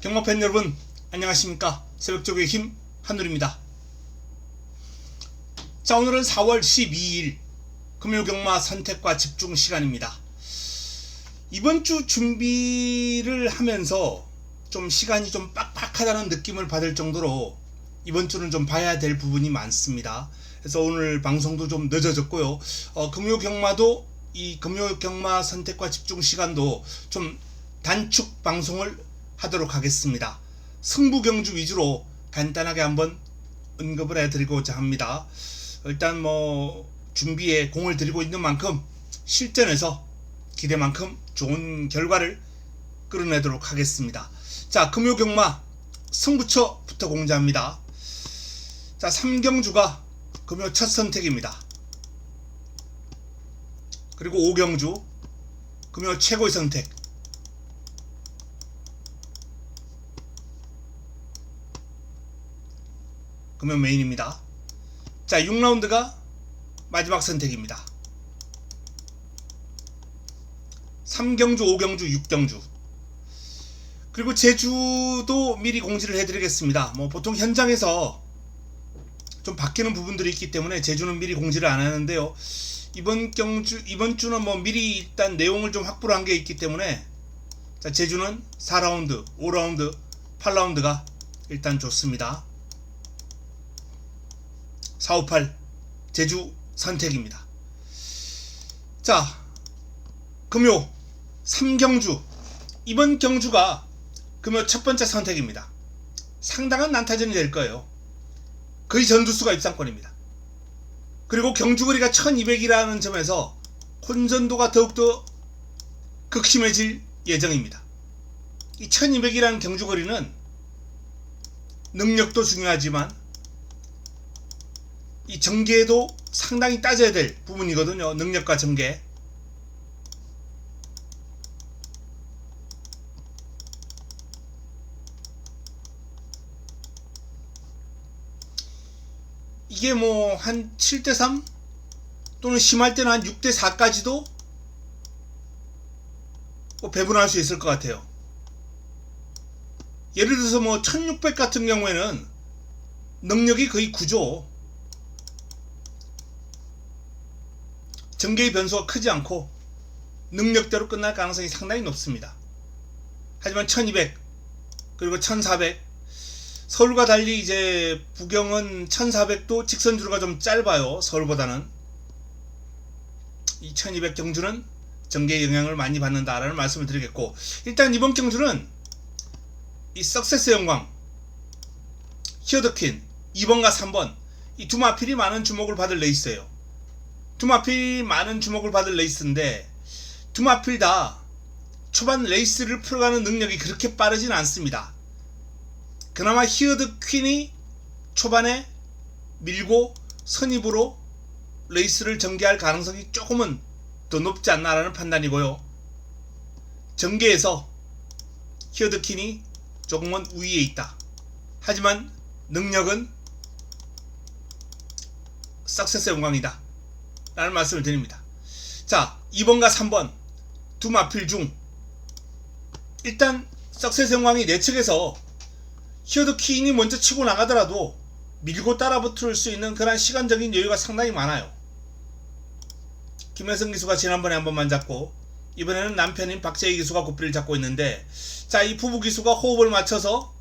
경마팬 여러분 안녕하십니까? 새벽쪽의 힘 한누리입니다. 자 오늘은 4월 12일 금요 경마 선택과 집중 시간입니다. 이번 주 준비를 하면서 좀 시간이 좀 빡빡하다는 느낌을 받을 정도로 이번 주는 좀 봐야 될 부분이 많습니다. 그래서 오늘 방송도 좀 늦어졌고요. 어, 금요 경마도 이 금요 경마 선택과 집중 시간도 좀 단축 방송을 하도록 하겠습니다. 승부 경주 위주로 간단하게 한번 언급을 해드리고자 합니다. 일단 뭐 준비에 공을 들이고 있는 만큼 실전에서 기대만큼 좋은 결과를 끌어내도록 하겠습니다. 자, 금요경마 승부처부터 공지합니다. 자, 3경주가 금요 첫 선택입니다. 그리고 5경주 금요 최고의 선택 금연 메인입니다. 자, 6라운드가 마지막 선택입니다. 3경주, 5경주, 6경주. 그리고 제주도 미리 공지를 해드리겠습니다. 뭐 보통 현장에서 좀 바뀌는 부분들이 있기 때문에 제주는 미리 공지를 안 하는데요. 이번 경주, 이번 주는 뭐 미리 일단 내용을 좀 확보를 한 게 있기 때문에 자, 제주는 4라운드, 5라운드, 8라운드가 일단 좋습니다. 458 제주 선택입니다. 자, 금요 3경주 이번 경주가 금요 첫 번째 선택입니다. 상당한 난타전이 될 거예요. 거의 전두수가 입상권입니다. 그리고 경주거리가 1200이라는 점에서 혼전도가 더욱더 극심해질 예정입니다. 이 1200이라는 경주거리는 능력도 중요하지만 이 전개도 상당히 따져야 될 부분이거든요. 능력과 전개. 이게 뭐 한 7대3 또는 심할 때는 한 6대4까지도 뭐 배분할 수 있을 것 같아요. 예를 들어서 뭐 1600 같은 경우에는 능력이 거의 9죠. 전개의 변수가 크지 않고 능력대로 끝날 가능성이 상당히 높습니다. 하지만 1200 그리고 1400 서울과 달리 이제 부경은 1400도 직선주로가 좀 짧아요. 서울보다는 이 1200 경주는 전개의 영향을 많이 받는다라는 말씀을 드리겠고 일단 이번 경주는 이 석세스 영광 히어더퀸 2번과 3번 이 두 마필이 많은 주목을 받을 레이스예요. 두 마필 많은 주목을 받을 레이스인데 두 마필 다 초반 레이스를 풀어가는 능력이 그렇게 빠르진 않습니다. 그나마 히어드 퀸이 초반에 밀고 선입으로 레이스를 전개할 가능성이 조금은 더 높지 않나라는 판단이고요. 전개에서 히어드 퀸이 조금은 우위에 있다. 하지만 능력은 석세스 영광이다. 라는 말씀을 드립니다. 자, 2번과 3번 두 마필 중 일단 석세스 영광이 내 측에서 히어드 퀸이 먼저 치고 나가더라도 밀고 따라붙을 수 있는 그런 시간적인 여유가 상당히 많아요. 김혜성 기수가 지난번에 한 번만 잡고 이번에는 남편인 박재희 기수가 고삐를 잡고 있는데 자 이 부부 기수가 호흡을 맞춰서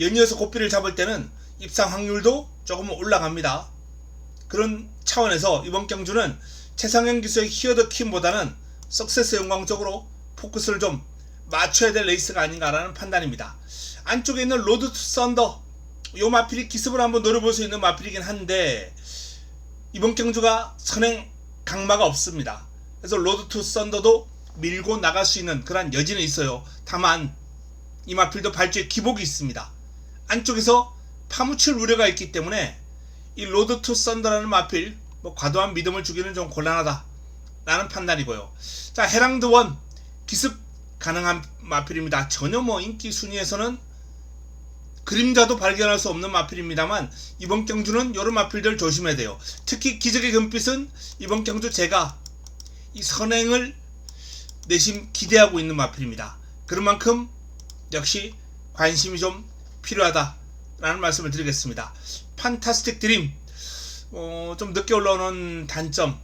연이어서 고삐를 잡을 때는 입상 확률도 조금 올라갑니다. 그런 차원에서 이번 경주는 최상현 기수의 히어더 퀸보다는 석세스 영광 쪽으로 포커스를 좀 맞춰야 될 레이스가 아닌가라는 판단입니다. 안쪽에 있는 로드 투 썬더 요 마필이 기습을 한번 노려볼 수 있는 마필이긴 한데 이번 경주가 선행 강마가 없습니다. 그래서 로드 투 썬더도 밀고 나갈 수 있는 그런 여지는 있어요. 다만 이 마필도 발주에 기복이 있습니다. 안쪽에서 파묻힐 우려가 있기 때문에 이 로드 투 썬더라는 마필 뭐 과도한 믿음을 주기는 좀 곤란하다 라는 판단이고요. 자 헤랑드 원 기습 가능한 마필입니다. 전혀 뭐 인기 순위에서는 그림자도 발견할 수 없는 마필입니다만 이번 경주는 이런 마필들 조심해야 돼요. 특히 기적의 금빛은 이번 경주 제가 이 선행을 내심 기대하고 있는 마필입니다. 그런 만큼 역시 관심이 좀 필요하다라는 말씀을 드리겠습니다. 판타스틱 드림 어, 좀 늦게 올라오는 단점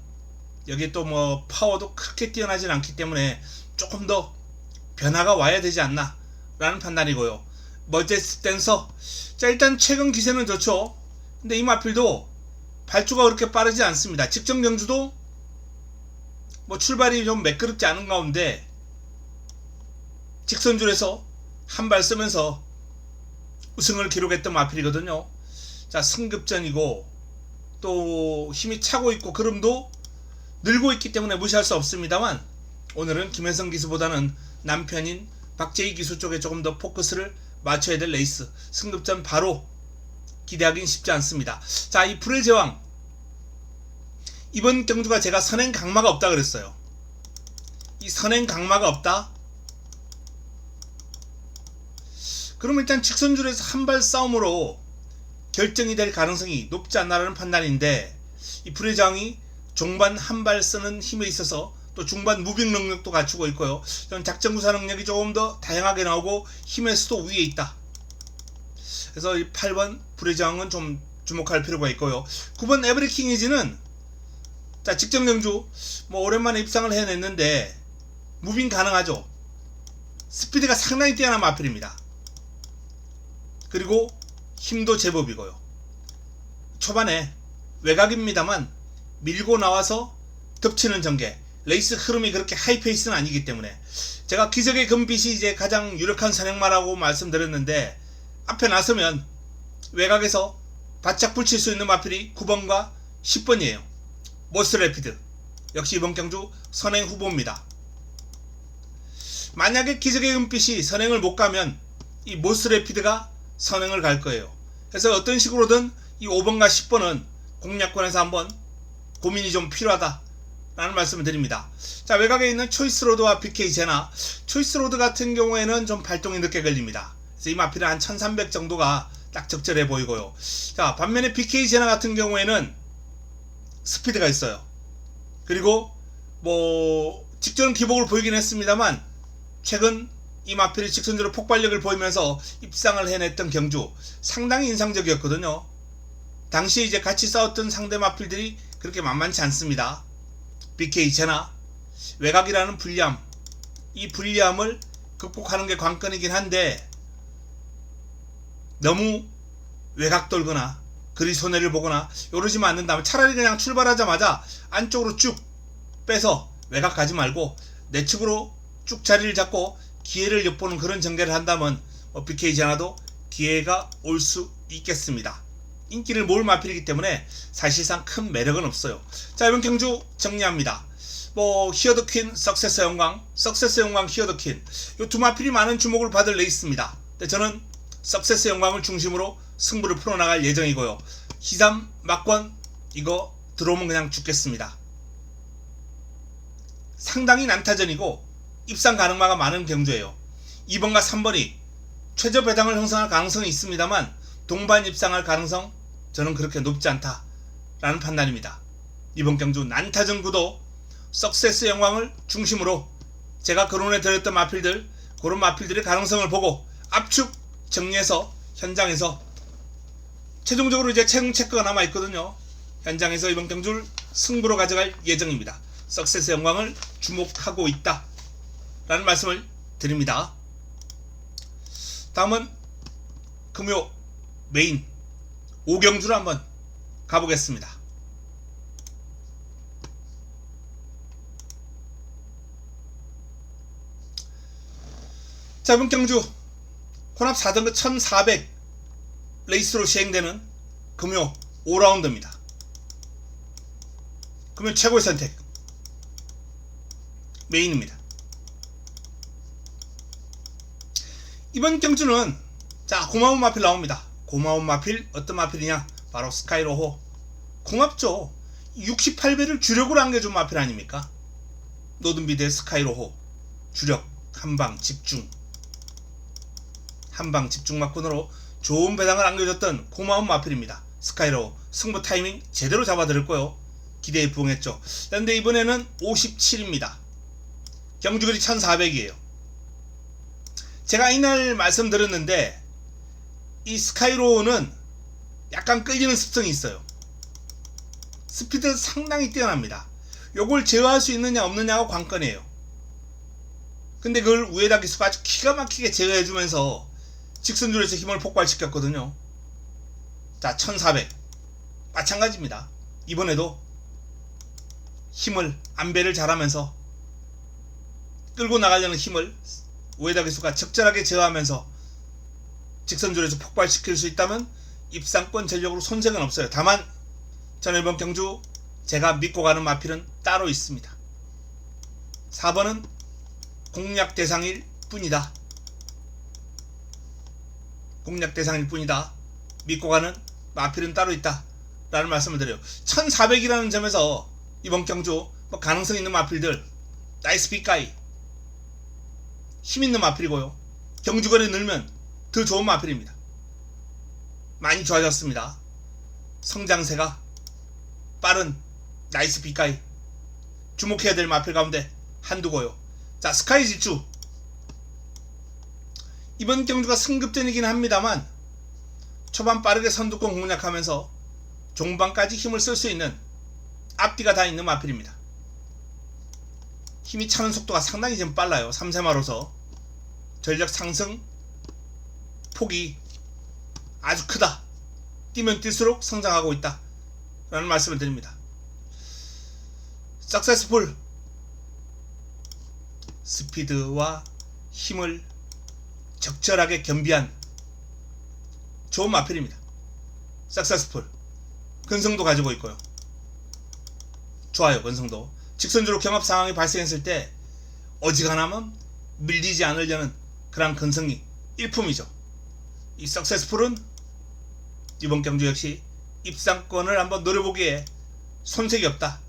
여기 또 뭐 파워도 그렇게 뛰어나진 않기 때문에 조금 더 변화가 와야 되지 않나 라는 판단이고요. 머제스 댄서 자 일단 최근 기세는 좋죠. 근데 이 마필도 발주가 그렇게 빠르지 않습니다. 직전 경주도 뭐 출발이 좀 매끄럽지 않은 가운데 직선줄에서 한 발 쓰면서 우승을 기록했던 마필이거든요. 자 승급전이고 또 힘이 차고 있고 그름도 늘고 있기 때문에 무시할 수 없습니다만 오늘은 김혜성 기수보다는 남편인 박재희 기수 쪽에 조금 더 포커스를 맞춰야 될 레이스 승급전 바로 기대하긴 쉽지 않습니다. 자, 이 불의 제왕 이번 경주가 제가 선행 강마가 없다 그랬어요. 이 선행 강마가 없다. 그럼 일단 직선줄에서 한 발 싸움으로 결정이 될 가능성이 높지 않나라는 판단인데 이 제왕이 종반 한 발 쓰는 힘에 있어서 또 중반 무빙 능력도 갖추고 있고요. 저는 작전 구사 능력이 조금 더 다양하게 나오고 힘에서도 위에 있다. 그래서 이 8번 불의 저항은 좀 주목할 필요가 있고요. 9번 에브리킹 이즈는 자 직전 경주 뭐 오랜만에 입상을 해냈는데 무빙 가능하죠. 스피드가 상당히 뛰어난 마필입니다. 그리고 힘도 제법이고요. 초반에 외곽입니다만 밀고 나와서 덮치는 전개 레이스 흐름이 그렇게 하이페이스는 아니기 때문에 제가 기적의 금빛이 이제 가장 유력한 선행마라고 말씀드렸는데 앞에 나서면 외곽에서 바짝 붙일 수 있는 마필이 9번과 10번이에요. 모스레피드 역시 이번 경주 선행 후보입니다. 만약에 기적의 은빛이 선행을 못 가면 이 모스레피드가 선행을 갈 거예요. 그래서 어떤 식으로든 이 5번과 10번은 공략권에서 한번 고민이 좀 필요하다. 라는 말씀을 드립니다. 자, 외곽에 있는 초이스 로드와 BK 제나, 초이스 로드 같은 경우에는 좀 발동이 늦게 걸립니다. 그래서 이 마필은 한 1300 정도가 딱 적절해 보이고요. 자, 반면에 BK 제나 같은 경우에는 스피드가 있어요. 그리고 뭐 직전 기복을 보이긴 했습니다만 최근 이 마필이 직선적으로 폭발력을 보이면서 입상을 해냈던 경주 상당히 인상적이었거든요. 당시 이제 같이 싸웠던 상대 마필들이 그렇게 만만치 않습니다. BK 제나 외곽이라는 불리함 이 불리함을 극복하는 게 관건이긴 한데 너무 외곽 돌거나 그리 손해를 보거나 이러지만 않는다면 차라리 그냥 출발하자마자 안쪽으로 쭉 빼서 외곽 가지 말고 내 측으로 쭉 자리를 잡고 기회를 엿보는 그런 전개를 한다면 뭐 BK 제나도 기회가 올 수 있겠습니다. 인기를 모을 마필이기 때문에 사실상 큰 매력은 없어요. 자 이번 경주 정리합니다. 뭐 히어더 퀸, 석세스 영광, 석세스 영광, 히어더 퀸. 이 두 마필이 많은 주목을 받을 레이스입니다. 근데 저는 석세스 영광을 중심으로 승부를 풀어나갈 예정이고요. 희삼 막권 이거 들어오면 그냥 죽겠습니다. 상당히 난타전이고 입상 가능마가 많은 경주예요. 2번과 3번이 최저 배당을 형성할 가능성이 있습니다만 동반 입상할 가능성 저는 그렇게 높지 않다라는 판단입니다. 이번 경주 난타전 구도 석세스 영광을 중심으로 제가 거론해 드렸던 마필들 그런 마필들의 가능성을 보고 압축 정리해서 현장에서 최종적으로 이제 채용 체크가 남아 있거든요. 현장에서 이번 경주를 승부로 가져갈 예정입니다. 석세스 영광을 주목하고 있다. 라는 말씀을 드립니다. 다음은 금요 메인 5경주를 한번 가보겠습니다. 자, 이번 경주 혼합 4등급 1400 레이스로 시행되는 금요 5라운드입니다. 금요 최고의 선택 메인입니다. 이번 경주는 자 고마운 마필 나옵니다. 고마운 마필 어떤 마필이냐? 바로 스카이로호. 고맙죠. 68배를 주력으로 안겨준 마필 아닙니까? 노든비드의 스카이로호. 주력 한방 집중. 한방 집중 막군으로 좋은 배당을 안겨줬던 고마운 마필입니다. 스카이로 승부 타이밍 제대로 잡아드렸고요. 기대에 부응했죠. 그런데 이번에는 57입니다. 경주거리 1400이에요. 제가 이날 말씀드렸는데 이 스카이로우는 약간 끌리는 습성이 있어요. 스피드 상당히 뛰어납니다. 요걸 제어할 수 있느냐 없느냐가 관건이에요. 근데 그걸 우에다 기수가 아주 기가 막히게 제어해주면서 직선줄에서 힘을 폭발시켰거든요. 자, 1400. 마찬가지입니다. 이번에도 힘을, 안배를 잘하면서 끌고 나가려는 힘을 우에다 기수가 적절하게 제어하면서 직선줄에서 폭발시킬 수 있다면 입상권 전력으로 손색은 없어요. 다만 전 이번 경주 제가 믿고 가는 마필은 따로 있습니다. 4번은 공략 대상일 뿐이다. 공략 대상일 뿐이다. 믿고 가는 마필은 따로 있다. 라는 말씀을 드려요. 1400이라는 점에서 이번 경주 뭐 가능성 있는 마필들 나이스 빅가이 힘 있는 마필이고요. 경주거리 늘면 더 좋은 마필입니다. 많이 좋아졌습니다. 성장세가 빠른 나이스 빅가이 주목해야 될 마필 가운데 한두고요. 자 스카이 질주 이번 경주가 승급전이긴 합니다만 초반 빠르게 선두권 공략하면서 종반까지 힘을 쓸 수 있는 앞뒤가 다 있는 마필입니다. 힘이 차는 속도가 상당히 좀 빨라요. 3세마로서 전력 상승 폭이 아주 크다. 뛰면 뛸수록 성장하고 있다. 라는 말씀을 드립니다. 석세스풀 스피드와 힘을 적절하게 겸비한 좋은 마필입니다. 석세스풀 근성도 가지고 있고요. 좋아요 근성도 직선주로 경합 상황이 발생했을 때 어지간하면 밀리지 않으려는 그런 근성이 일품이죠. 이 석세스풀은 이번 경주 역시 입상권을 한번 노려보기에 손색이 없다.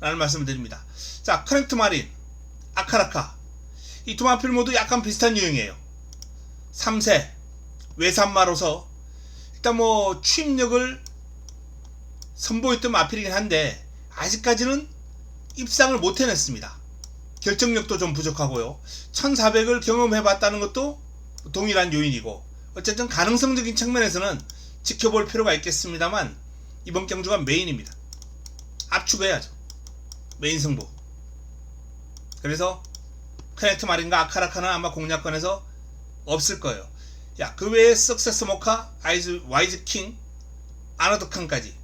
라는 말씀을 드립니다. 자, 커넥트 마린, 아카라카. 이 두 마필 모두 약간 비슷한 유형이에요. 3세, 외산마로서 일단 뭐 추임력을 선보였던 마필이긴 한데 아직까지는 입상을 못 해냈습니다. 결정력도 좀 부족하고요. 1400을 경험해 봤다는 것도 동일한 요인이고 어쨌든 가능성적인 측면에서는 지켜볼 필요가 있겠습니다만 이번 경주가 메인입니다. 압축해야죠. 메인 승부. 그래서 크네트 마린과 아카라카는 아마 공략권에서 없을 거예요. 야, 그 외에 석세스 모카, 아이즈, 와이즈 킹, 아너드 칸까지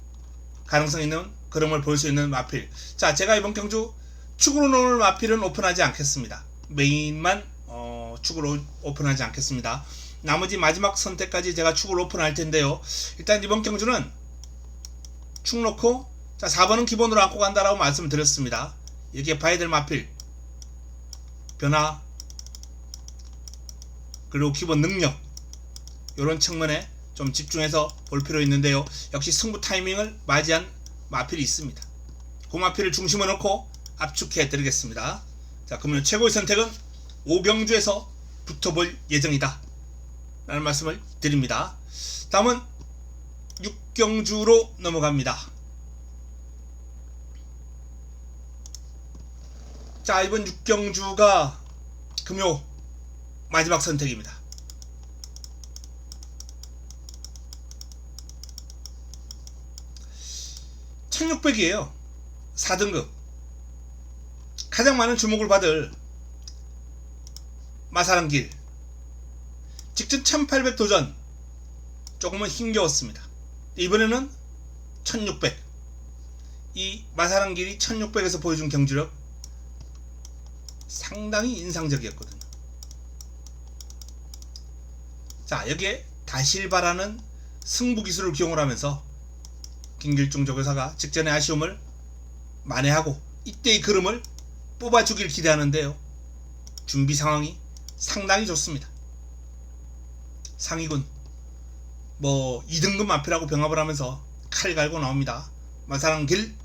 가능성 있는 그림을 볼 수 있는 마필. 자, 제가 이번 경주 축으로 놓을 마필은 오픈하지 않겠습니다. 메인만 어, 축으로 오픈하지 않겠습니다. 나머지 마지막 선택까지 제가 축을 오픈할 텐데요. 일단 이번 경주는 축 놓고 자 4번은 기본으로 안고 간다라고 말씀을 드렸습니다. 여기에 봐야 될 마필 변화 그리고 기본 능력 이런 측면에 좀 집중해서 볼 필요 있는데요. 역시 승부 타이밍을 맞이한 마필이 있습니다. 그 마필을 중심으로 놓고 압축해 드리겠습니다. 자 그러면 최고의 선택은 오경주에서 붙어볼 예정이다. 라는 말씀을 드립니다. 다음은 육경주로 넘어갑니다. 자, 이번 육경주가 금요 마지막 선택입니다. (1600이에요) 4등급 가장 많은 주목을 받을 마사랑길 직전 1800 도전 조금은 힘겨웠습니다. 이번에는 1600. 이 마사랑 길이 1600에서 보여준 경주력 상당히 인상적이었거든요. 자, 여기에 다실바라는 승부 기술을 기용을 하면서 김길중 조교사가 직전의 아쉬움을 만회하고 이때의 그름을 뽑아주길 기대하는데요. 준비 상황이 상당히 좋습니다. 상위군 뭐 2등급 마피라고 병합을 하면서 칼 갈고 나옵니다. 마사랑 길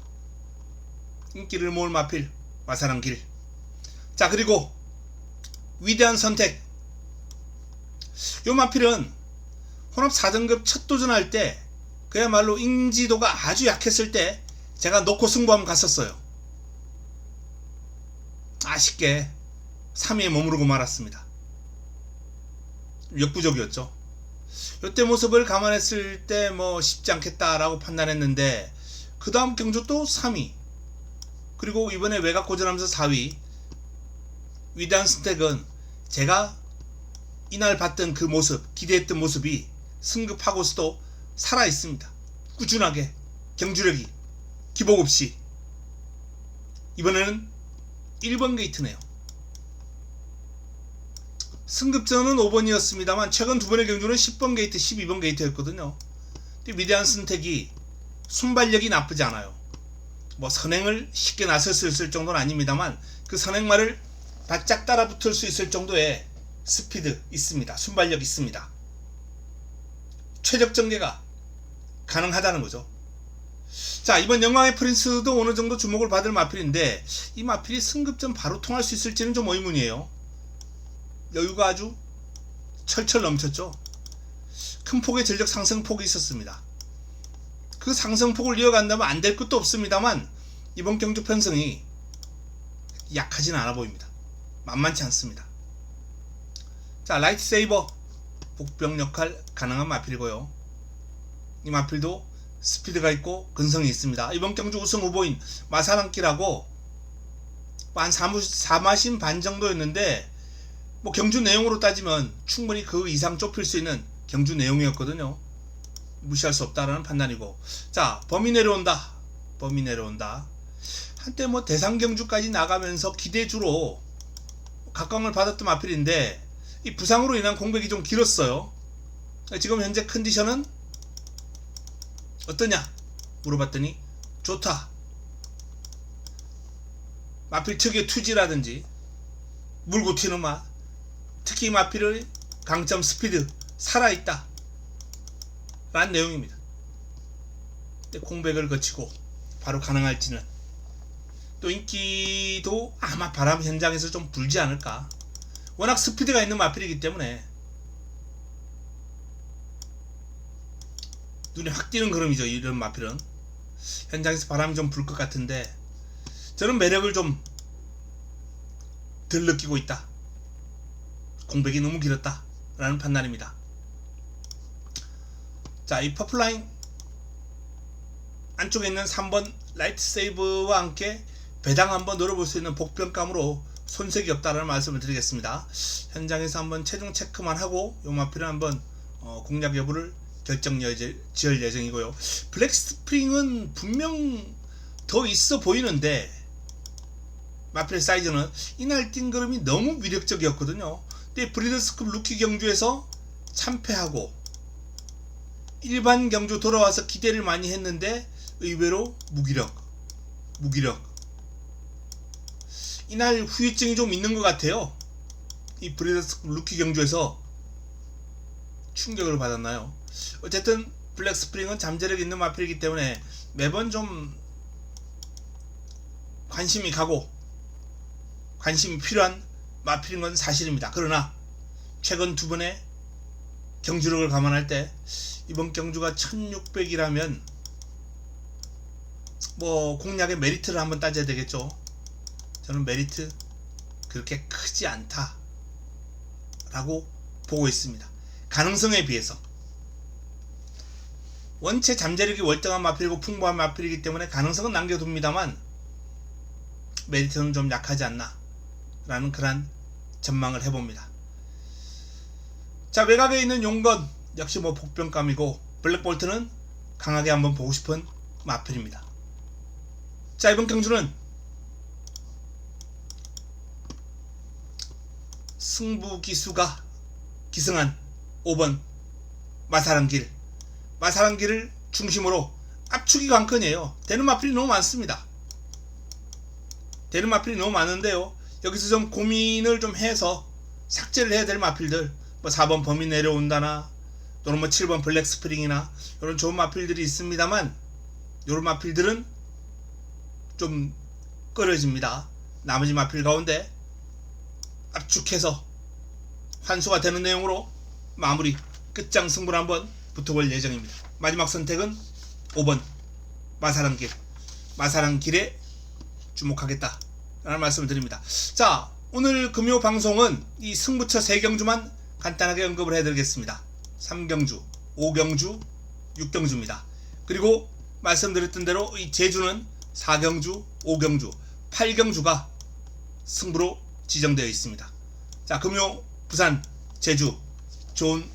인기를 모을 마필 마사랑 길. 자 그리고 위대한 선택. 요 마필은 혼합 4등급 첫 도전할 때 그야말로 인지도가 아주 약했을 때 제가 놓고 승부함 갔었어요. 아쉽게 3위에 머무르고 말았습니다. 역부족이었죠. 이때 모습을 감안했을 때 뭐 쉽지 않겠다라고 판단했는데 그 다음 경주 또 3위 그리고 이번에 외곽 고전하면서 4위 위대한 스택은 제가 이날 봤던 그 모습 기대했던 모습이 승급하고서도 살아 있습니다. 꾸준하게 경주력이 기복 없이 이번에는 1번 게이트네요. 승급전은 5번이었습니다만 최근 두 번의 경주는 10번 게이트, 12번 게이트였거든요. 위대한 선택이 순발력이 나쁘지 않아요. 뭐 선행을 쉽게 나설 수 있을 정도는 아닙니다만 그 선행말을 바짝 따라 붙을 수 있을 정도의 스피드 있습니다. 순발력 있습니다. 최적 전개가 가능하다는 거죠. 자 이번 영광의 프린스도 어느 정도 주목을 받을 마필인데 이 마필이 승급전 바로 통할 수 있을지는 좀 의문이에요. 여유가 아주 철철 넘쳤죠. 큰 폭의 전력 상승폭이 있었습니다. 그 상승폭을 이어간다면 안 될 것도 없습니다만 이번 경주 편성이 약하진 않아 보입니다. 만만치 않습니다. 자 라이트 세이버 복병 역할 가능한 마필이고요. 이 마필도 스피드가 있고 근성이 있습니다. 이번 경주 우승 후보인 마사랑길하고 한 4마신 반 정도였는데 뭐 경주 내용으로 따지면 충분히 그 이상 좁힐 수 있는 경주 내용이었거든요. 무시할 수 없다라는 판단이고 자 범위 내려온다 범위 내려온다 한때 뭐 대상 경주까지 나가면서 기대주로 각광을 받았던 마필인데 이 부상으로 인한 공백이 좀 길었어요. 지금 현재 컨디션은 어떠냐 물어봤더니 좋다. 마필 특유의 투지라든지 물고 튀는 맛 특히 마필의 강점 스피드 살아있다 라는 내용입니다. 공백을 거치고 바로 가능할지는 또 인기도 아마 바람 현장에서 좀 불지 않을까 워낙 스피드가 있는 마필이기 때문에 눈에 확 띄는 그림이죠 이런 마필은. 현장에서 바람이 좀 불 것 같은데 저는 매력을 좀 덜 느끼고 있다. 공백이 너무 길었다. 라는 판단입니다. 자 이 퍼플라인. 안쪽에 있는 3번 라이트 세이브와 함께 배당 한번 노려볼 수 있는 복병감으로 손색이 없다라는 말씀을 드리겠습니다. 현장에서 한번 최종 체크만 하고 요 마필을 한번 어, 공략 여부를 결정 여제, 지을 예정이고요. 블랙 스프링은 분명 더 있어 보이는데 마필 사이즈는 이날 뛴 걸음이 너무 위력적이었거든요. 근데 브리더스급 루키 경주에서 참패하고 일반 경주 돌아와서 기대를 많이 했는데 의외로 무기력, 무기력. 이날 후유증이 좀 있는 것 같아요. 이 브리더스 루키 경주에서 충격을 받았나요? 어쨌든 블랙 스프링은 잠재력 있는 마필이기 때문에 매번 좀 관심이 가고 관심이 필요한 마필인 건 사실입니다. 그러나 최근 두 번의 경주력을 감안할 때 이번 경주가 1600이라면 뭐 공략의 메리트를 한번 따져야 되겠죠. 저는 메리트 그렇게 크지 않다 라고 보고 있습니다. 가능성에 비해서 원체 잠재력이 월등한 마필이고 풍부한 마필이기 때문에 가능성은 남겨둡니다만 메리트는 좀 약하지 않나 라는 그런 전망을 해봅니다. 자 외곽에 있는 용건 역시 뭐 복병감이고 블랙볼트는 강하게 한번 보고 싶은 마필입니다. 자 이번 경주는 승부 기수가 기승한 5번 마사랑길 마사랑길을 중심으로 압축이 관건이에요. 되는 마필이 너무 많습니다. 되는 마필이 너무 많은데요. 여기서 좀 고민을 좀 해서 삭제를 해야 될 마필들 뭐 4번 범위 내려온다나 또는 뭐 7번 블랙 스프링이나 이런 좋은 마필들이 있습니다만 이런 마필들은 좀 꺼려집니다. 나머지 마필 가운데 압축해서 환수가 되는 내용으로 마무리 끝장 승부를 한번 붙어볼 예정입니다. 마지막 선택은 5번 마사랑길 마사랑길에 주목하겠다 라는 말씀을 드립니다. 자 오늘 금요 방송은 이 승부처 3경주만 간단하게 언급을 해드리겠습니다. 3경주, 5경주, 6경주입니다. 그리고 말씀드렸던 대로 이 제주는 4경주, 5경주, 8경주가 승부로 지정되어 있습니다. 자, 금요, 부산, 제주 좋은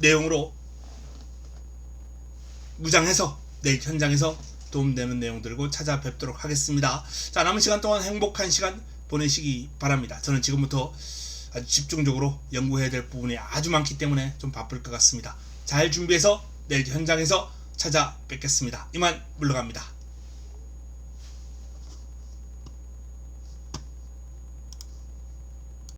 내용으로 무장해서 내일 현장에서 도움되는 내용 들고 찾아뵙도록 하겠습니다. 자, 남은 시간 동안 행복한 시간 보내시기 바랍니다. 저는 지금부터 아주 집중적으로 연구해야 될 부분이 아주 많기 때문에 좀 바쁠 것 같습니다. 잘 준비해서 내일 현장에서 찾아뵙겠습니다. 이만 물러갑니다.